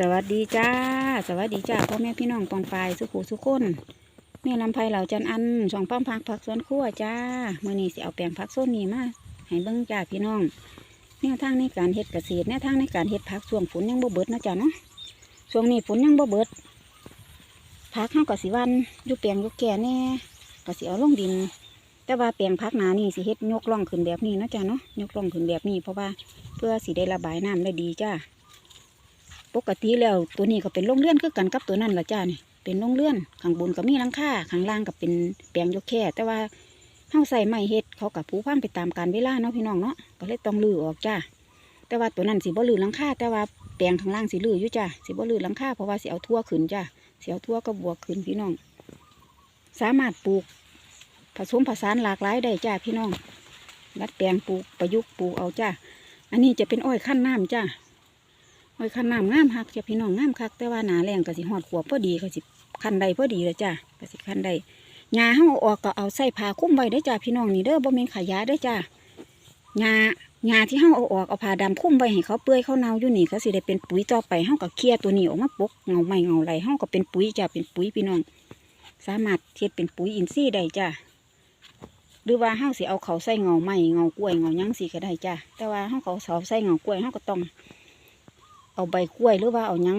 สวัสดีจ้า สวัสดีจ้าพ่อแม่พี่น้องปองปายสุขุสุขคนแม่ลำไพเหล่าจันอันช่องป้อมพักผักสวนครัวจ้าเมื่อนี้สิเอาแปลงผักส้นนี้มาให้เบิ่งจ้าพี่น้องแนวทางในการเฮ็ดเกษตรแนวทางในการเฮ็ดผักช่วงฝนยังบ่เบิดนะจ้าเนาะช่วงนี้ฝนยังบ่เบิดผักเฮาก็สิวันยู่แปลงยู่แก่แน่ก็สิเอาลงดิน แต่ว่าแปลงผักหนานี่สิเฮ็ดยกล่องขึ้นแบบนี้นะจ้าเนาะยกล่องขึ้นแบบนี้เพราะว่าเพื่อสิได้ระบายน้ำได้ดีจ้า ปกติแล้วตัวนี้ก็เป็นโรงเรือนคือกันกับตัวนั้นละจ้าเนี่ยเป็นโรงเรือนข้างบนก็มีหลังคาข้างล่างก็เป็นแปลงยกแค่แต่ว่าเฮาใส่ไม้เฮ็ดเขากับผูพังไปตามการเวลาเนาะพี่น้องเนาะก็เลยต้องลื้อออกจ้าแต่ว่าตัวนั้นสิบ่ลื้อหลังคาแต่ว่าแปลงข้างล่างสิลื้ออยู่จ้าสิบ่ลื้อหลังคาเพราะว่าสิเอาทั่วขึ้นจ้าสิเอาทั่วก็บวกขึ้นพี่น้อง สามารถปลูก ผสมผสานหลากหลายได้จ้าพี่น้องรัดแปลงปลูกประยุกต์ปลูกเอาจ้าอันนี้จะเป็นอ้อยขั้นน้ำจ้า หอยคันน้ำงามคักจะพี่น้องงามคัก แต่ว่าหนาแรงก็สิหอดขวบพอดีก็สิคันใดพอดีเลยจ้ะก็สิคันใดหญ้าเฮาออกก็เอาใส่ผ้าคุ้มไว้ได้จ้ะพี่น้องนี่เด้อบ่แม่นขยะเด้จ้ะหญ้าหญ้าที่เฮาเอาออกเอาผ้าดำคุ้มไว้ให้เขาเปื่อยเขาเน่าอยู่นี่เขาสิได้เป็นปุ๋ยต่อไปเฮาก็เคลียตัวนี้ออกมาปกเงาไม้เงาไหลเฮาก็เป็นปุ๋ยจ้ะเป็นปุ๋ยพี่น้อง สามารถเฮ็ดเป็นปุ๋ยอินทรีย์ได้จ้ะหรือว่าเฮาสิเอาเขาใส่เงาไม้เงากล้วยเงายังสิก็ได้จ้ะแต่ว่าเฮาเขาเอาใส่เงากล้วยเฮาก็ต้อง เอาใบกล้วยหรือว่าเอายัง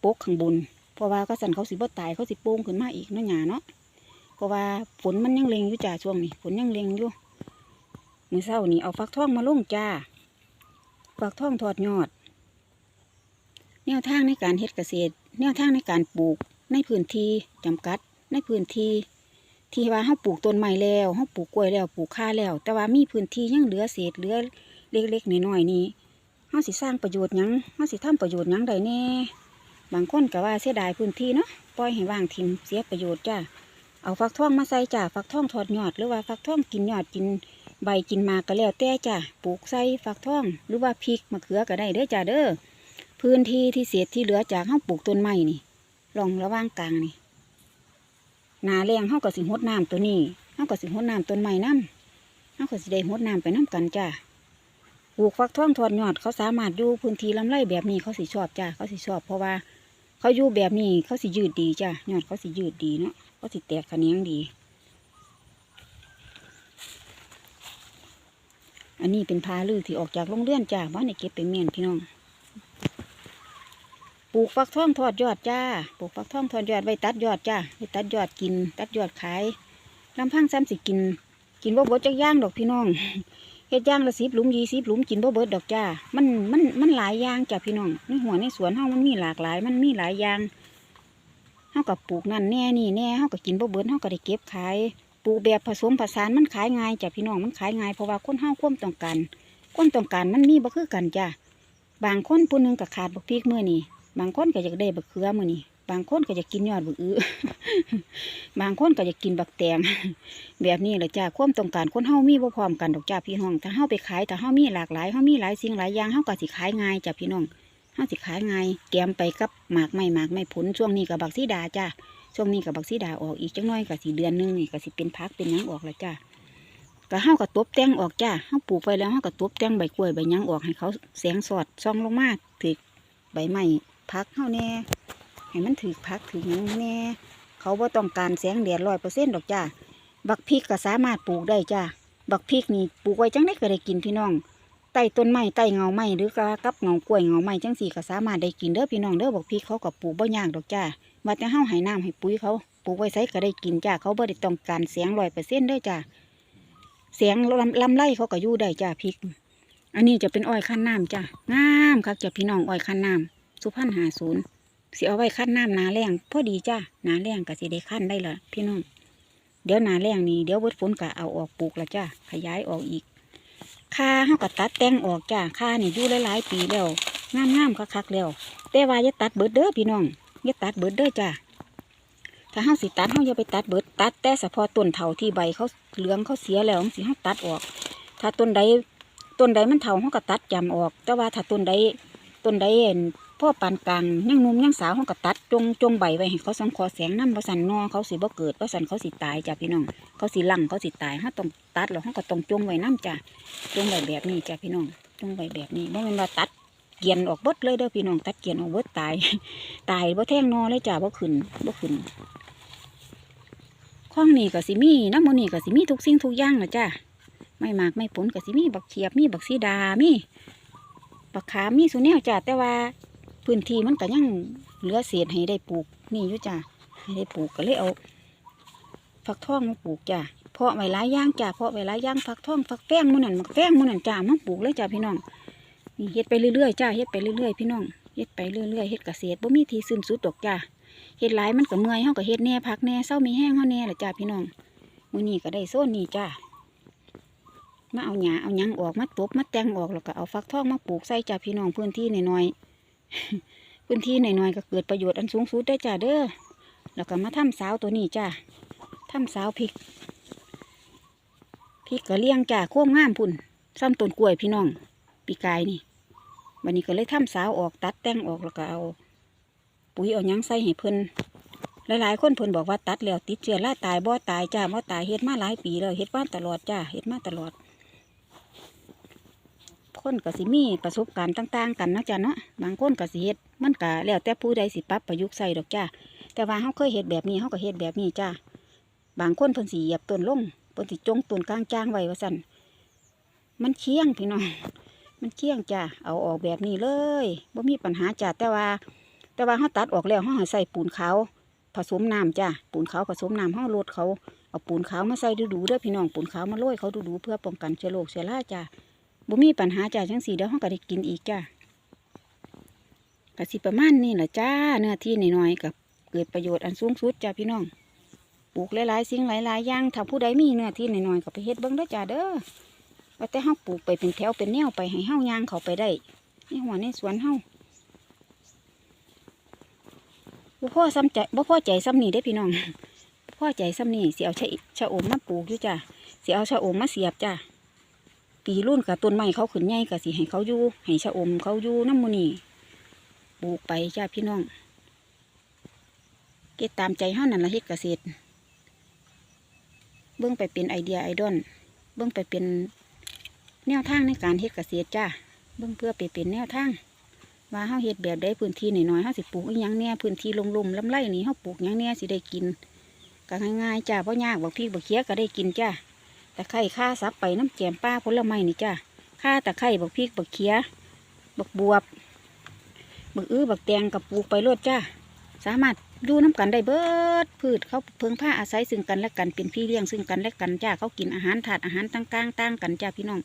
โปกข้างบน เพราะว่าก็สันเขาสิบ่ตายเขาสิโป่งขึ้นมาอีกเนาะหยาเนาะ เพราะว่าฝนมันยังเล็งอยู่จ้าช่วงนี้ฝนยังเล็งอยู่มือเช้านี่เอาฟักทองมาลงจ้า ฟักทองทอดยอด แนวทางในการเฮ็ดเกษตร แนวทางในการปลูกในพื้นที่จำกัดในพื้นที่ ที่ว่าเฮาปลูกต้นไม้แล้วเฮาปลูกกล้วยแล้วปลูกข้าแล้ว แต่ว่ามีพื้นที่ยังเหลือเศษเหลือเล็กๆน้อยๆนี่ เฮาสิสร้างประโยชน์ยังเฮาสิทำประโยชน์ยังได้แน่บางคนก็ว่าเสียดายพื้นที่เนาะปล่อยให้ว่างทิมเสียประโยชน์จ้าเอาฟักทองมาใส่จ้าฟักทองทอดยอดหรือว่าฟักทองกินยอดกินใบกินมาก็แล้วแต่จ้าปลูกใส่ฟักทองหรือว่าพริกมะเขือก็ได้เด้อจ้าเด้อพื้นที่ที่เศษที่เหลือจากเฮาปลูกต้นไม้นี่ลองระหว่างกลางนี่นาแรงเฮาก็สิหดน้ำตัวนี้เฮาก็สิหดน้ำต้นไม้น้ำเฮาก็สิได้หดน้ำไปน้ำกันจ้า ปลูกฟักทองทอดยอด เขาสามารถอยู่พื้นที่ลำไรแบบนี้เขาสิชอบจ้าเขาสิชอบ เพราะว่าเขาอยู่แบบนี้เขาสิยืดดีจ้ายอดเขาสิยืดดีเนาะเขาสิแตกขะแขนงดี อันนี้เป็นพาลือที่ออกจากโรงเรือนจ้าบ้านในเก็บเป็นเมียนพี่น้องปลูกฟักทองทอดยอดจ้าปลูกฟักทองทอดยอดไว้ตัดยอดจ้าไว้ตัดยอดกิน ตัดยอดขายลำพังซ้ำสิกิน กินบ่เบดจักย่างดอกพี่น้อง เฮ็ดย่างละสิบหลุมยี่สิบหลุมกินบ่เบิดดอกจ้า มันมันมันหลายอย่างจ้ะพี่น้องในหัวในสวนเฮามันมีหลากหลาย มันมีหลายอย่างเฮากับปลูกนั่นแน่นี่แน่เฮาก็กินบ่เบิดเฮาก็ได้เก็บขายปลูกแบบผสมผสานมันขายง่ายจ้ะพี่น้องมันขายง่ายเพราะว่าคนเฮาควมต้องการควมต้องการมันมีบ่คือกันจ้ะบางคนผู้หนึงก็ขาดบักพริกมื้อนี้บางคนก็อยากได้บักเขือมื้อนี้ บางคนก็อยากกินยอดบักอื้อบางคนก็อยากกินบักแตงแบบนี้แหละจ้าความต้องการคนเฮามีบ่พร้อมกันดอกจ้าพี่น้องถ้าเฮาไปขายถ้าเฮามีหลากหลายเฮามีหลายสิ่งหลายอย่างเฮาก็สิขายง่ายจ้าพี่น้องเฮาสิขายง่ายแกมไปกับหมากไม้หมากไม้ผลช่วงนี้กับบักซีดาจ้าช่วงนี้กับบักซีดาออกอีกจังน้อยก็สิเดือนหนึงนี่ก็สิเป็นพักเป็นยังออกแล้วจ้าก็เฮาก็ตบแต่งออกจ้าเฮาปลูกไปแล้วเฮาก็ตบแต่งใบกล้วยใบยังออกให้เขาแสงสอดส่องลงมาถึกใบไม้พักเฮาแน่ ให้มันถึกพักถึกหยังแน่เขาบ่ต้องการแสงแดดร้อยเปอร์เซ็นต์ดอกจ้าบักพริกก็สามารถปลูกได้จ้าบักพริกนี่ปลูกไว้จังได้ก็ได้กินพี่น้องใต้ต้นไม้ใต้เงาไม้หรือก็กับเงากล้วยเงาไม้จังสี่ก็สามารถได้กินเด้อพี่น้องเด้อบักพริกเขาก็ปลูกบ่ยากดอกจ้าว่าแต่เฮาให้น้ำให้ปุ๋ยเขาปลูกไว้ไสก็ได้กินจ้าเขาบ่ได้ต้องการเสียงร้อยเปอร์เซ็นต์เด้อจ้าเสียงลำลำไรเขาก็อยู่ได้จ้าพริก อันนี้จะเป็นอ้อยขั้นน้ำจ้างามครับจ้าพี่น้องอ้อยขั้นน้ำสุพรรณหาศูนย์ สิเอาไว้ขั้นน้ำนาแรงพอดีจ้านาแรงก็สิได้ขั้นได้ละพี่น้องเดี๋ยวนาแรงนี่เดี๋ยวเวิดฝนก็เอาออกปลูกล้วจ้าขยายออกอีกค่าเฮาก็ตัดแต่งออกจ้าค่านี่อยู่หลายๆปีแล้วงามงามๆคักๆแล้วแต่ว่าอย่าตัดเบิดเด้อพี่น้องอย่าตัดเบิดเด้อจ้าถ้าเฮาสิตัดเฮาอย่าไปตัดเบิดตัดแต่เฉพาะต้นเถาที่ใบเขาเหลืองเขาเสียแล้วสิเฮาตัดออก ถ้าต้นใดต้นใดมันเถาเฮาก็ตัดจำออก แต่ว่าถ้าต้นใดต้นใดเห็ พ่อปานกลางยังนุ่มยังสาวเฮาก็ตัดจงจงใบไว้ให้เขาสังคอแสงน้ำบ่สันนอเขาสิบ่เกิดบ่สันเขาสิตายจ้ะพี่น้อง เขาสิลังเขาสิตายเฮาต้องตัดแล้วเฮาก็ต้องจงไว้น้ำจ้ะจงไว้แบบนี้จ้ะพี่น้องจงไว้แบบนี้บ่แม่นว่าตัดเกียนออกเบิดเลยเด้อพี่น้องตัดเกียนออกเบิดตาย ตายบ่แท่งนอเลยจ้าบ่ขึ้นบ่ขึ้นข้องนี่ก็สิมีน้ำมันนี่ก็สิมีทุกสิ่งทุกอย่างนะจ้าไม่มากไม่ผลก็สิมีบักเขียบมีบักซีดามีบักขามมีสุแนวจ้าแต่ว่า พื้นที่มันก็ยังเหลือเศษให้ได้ปลูกนี่อยู่จ้าให้ได้ปลูกก็เลยเอาฟักทองมาปลูกจ้าเพาะไว้หลายย่างจ้าเพาะไว้หลายย่างฟักทองฟักแป้งมื้นั่นมักแป้งมื้นั่นจ้ามาปลูกเลยจ้าพี่น้องนี่เฮ็ดไปเรื่อยๆจ้าเฮ็ดไปเรื่อยๆพี่น้องเฮ็ดไปเรื่อยๆเฮ็ดเกษตรบ่มีที่สิ้นสุดดอกจ้าเฮ็ดหลายมันก็เมื่อยเฮาก็เฮ็ดแน่พักแน่เศร้ามีแห้งเฮาแน่ละจ้าพี่น้องมื้อนี้ก็ได้โซนนี้จ้ามาเอาหญ้าเอาหยังออกมาตบมาแต่งออกแล้วก็เอาฟักทองมาปลูกใส่จ้าพี่น้องพื้นที่น้อยๆ พื้นที่หน้อยๆก็เกิดประโยชน์อันสูงสุดได้จ้าเด้อแล้วก็มาทำสาวตัวนี้จ้าทำสาวพริกพริกก็เลี้ยงจ้าโค้งงามพุ่นซ้ำต้นกล้วยพี่น้อง ปีกายนี่วันนี้ก็เลยทำสาวออกตัดแต่งออกแล้วก็เอาปุ๋ยเอายังใส่ให้เพิ่นหลายๆคนเพิ่นบอกว่าตัดแล้วติดเชื้อราตายบ่ตายจ้าบ่ตายเฮ็ดมาหลายปีแล้วเฮ็ดมาตลอดจ้าเฮ็ดมาตลอด คนก็สิมีประสบการณ์ต่างๆ กันเนาะจ้าเนาะบางคนก็สิเฮ็ดมันก็แล้วแต่ผู้ใดสิปรับประยุกต์ใส่ดอกจ้าแต่ว่าเฮาเคยเฮ็ดแบบนี้เฮาก็เฮ็ดแบบนี้จ้าบางคนเพิ่นสิเหยียบต้นลงเพิ่นสิจงต้นกลางจ้างไว้ว่าซั่นมันเคียงพี่น้องมันเคี่ยงจ้ะเอาออกแบบนี้เลยบ่มีปัญหาจ้ะแต่ว่า แต่ว่าเขาตัดออกแล้วเขาให้ใส่ปูนขาวผสมน้ำจ้ะปูนขาวผสมน้ำเขาลดเขาเอาปูนขาวมาใส่ดูๆเด้อพี่น้องปูนขาวมาโรยเขาดูๆเพื่อป้องกันเชื้อโรคเชื้อราจ้ะ บ่มีปัญหาจ้ะจังสีเดี๋ยวเขาก็ได้กินอีกจ้ะกะสิประมาณนี้แหละจ้าเนื้อที่น้อยๆกับเกิดประโยชน์อันสูงสุดจ้ะพี่น้อง ปลูกหลายๆสิ่งหลายๆอย่างถ้าผู้ใดมีเนื้อที่น้อยๆก็ไปเฮ็ดเบิ่งเด้อจ้าเด้อว่าแต่เฮาปลูกไปเป็นแถวเป็นแนวไปให้เฮายางเขาไปได้ในหัวในสวนเฮาบ่พ่อซ้ำใจบ่พ่อใจซ้ำนี่ได้พี่น้องบ่พ่อใจซ้ำนี่สิเอาชะชะอมมาปลูกอยู่จ้ะสิเอาชะอมมาเสียบจ้ะ ปีรุ่นกับต้นไม้เขาขึ้นใหญ่ก็สิให้เขาอยู่ให้ชะอมเขาอยู่น้ำมูนี่ปลูกไปจ้าพี่น้องเก็ตามใจเฮานั่นละเฮ็ดเกษตร เบิ่งไปเป็นไอเดียไอดอลเบิ่งไปเป็นแนวทางในการเฮ็ดเกษตรจ้าเบิ่งเพื่อไปเป็นแนวทางว่าเฮาเฮ็ดแบบใดพื้นที่หน้อยๆเฮาสิปลูกอีหยังแหน่พื้นที่ลมๆลำไรนี่เฮาปลูกหยังแหน่สิได้กินก็ง่ายๆจ้าบ่ยากบักพริกบักเขียก็ได้กินจ้า ตะไคร้ข่าซับไปน้ำแกมป้าผลไม้นี่จ้าข่าตะไคร้บักพริกบักเขียบักบวบบักอื้อบักแตงกับปลูกไปโลดจ้าสามารถดูน้ำกันได้เบิดพืชเขาเพิ่งผ้าอาศัยซึ่งกันและกันเป็นพี่เลี้ยงซึ่งกันและกันจ้าเขากินอาหารถาดอาหารต่างต่างกันจ้าพี่น้อง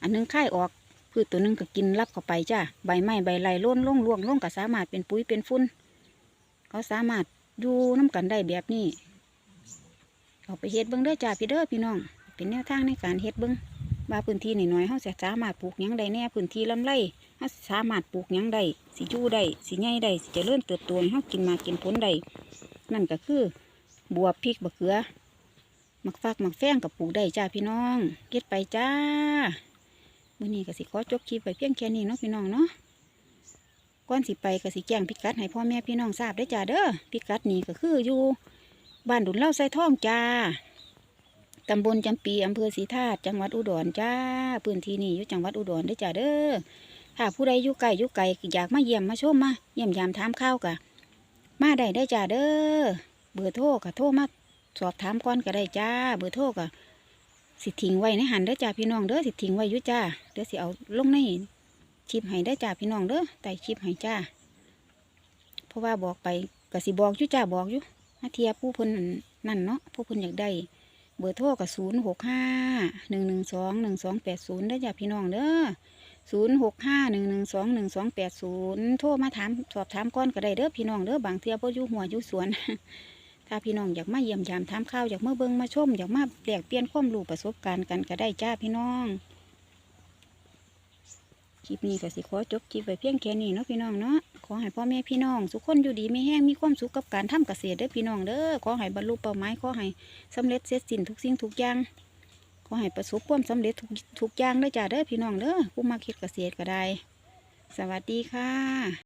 อันหนึงค่ออกพืชตัวหนึงก็กินรับเข้าไปจ้าใบไม้ใบไรล้นล่งล่วงล่งก็สามารถเป็นปุ๋ยเป็นฟุ้นเขาสามารถอยู่น้ำกันได้แบบนี้ เอาไปเฮ็ดเบิ้งเด้อจ้าพี่เด้อพี่น้อง เป็นแนวทางในการเฮ็ดเบิ้งว่าพื้นที่น้อยๆเขาจะสามารถปลูกยังได้แน่พื้นที่ลำไรเขาสามารถปลูกยังได้สิอยู่ได้สิใหญ่ได้สิเจริญเติบโตให้เขากินมากินผลได้นั่นก็คือบวบพริกบะเขือมักฟักมักแฟงกับปลูกได้จ้าพี่น้องเก็ดไปจ้ามื่อนี้ก็สิขอจบคลิปไปเพียงแค่นี้เนาะพี่น้องเนาะก่อนสิไปก็สิแจ้งพิกัดให้พ่อแม่พี่น้องทราบได้จ้าเด้อพิกัดนี้ก็คืออยู่ บ้านดุนเล่าไส้ทองจ้า ตำบลจำปีอำเภอศรีธาตุจังหวัดอุดรจ้า พื้นที่นี้อยู่จังหวัดอุดรได้จ้าเด้อถ้าผู้ใดอยู่ไกลอยู่ไกลอยากมาเยี่ยมมาชมมาเยี่ยมยามถามข้าวกะ มาได้ได้จ้าเด้อ เบอร์โทรก็โทรมาสอบถามก่อนก็ได้จ้า เบอร์โทรก็สิทิ้งไว้ในหันเด้อจ้าพี่น้องเด้อสิทิ้งไว้อยู่จ้า เด้อสิเอาลงในคลิปให้ได้จ้าพี่น้องเด้อใต้คลิปให้จ้า เพราะว่าบอกไปก็สิบอกอยู่จ้าบอกอยู่ มาเทียผู้เพิ่นนั่นเนาะผู้เพิ่นอยากได้ เบอร์โทรกับศูนย์หกห้าหนึ่งหนึ่งสองหนึ่งสองแปดศูนย์ได้จ้าพี่น้องเด้อศูนย์หกห้าหนึ่งหนึ่งสองหนึ่งสองแปดศูนย์โทรมาถามสอบถามก่อนก็ได้เด้อพี่น้องเด้อบางเทียบ่อยู่หัวอยู่สวน ถ้าพี่น้องอยากมาเยี่ยมยามถามข้าวอยากมาเบิ่งมาชมอยากมาแลกเปลี่ยนความรู้ประสบการณ์กันก็ได้จ้าพี่น้อง คลิปนี้ก็สิขอจบคลิปไว้เพียงแค่นี้เนาะพี่น้องเนาะขอให้พ่อแม่พี่น้องทุกคนอยู่ดีไม่แห้งมีความสุขกับการทำเกษตรเด้อพี่น้องเด้อขอให้บรรลุเป้าหมายขอให้สำเร็จเสร็จสิ้นทุกสิ่งทุกอย่างขอให้ประสบความสำเร็จทุกทุกอย่างเด้อจ้าเด้อพี่น้องเด้อผู้มาคิดเกษตรก็ได้ สวัสดีค่ะ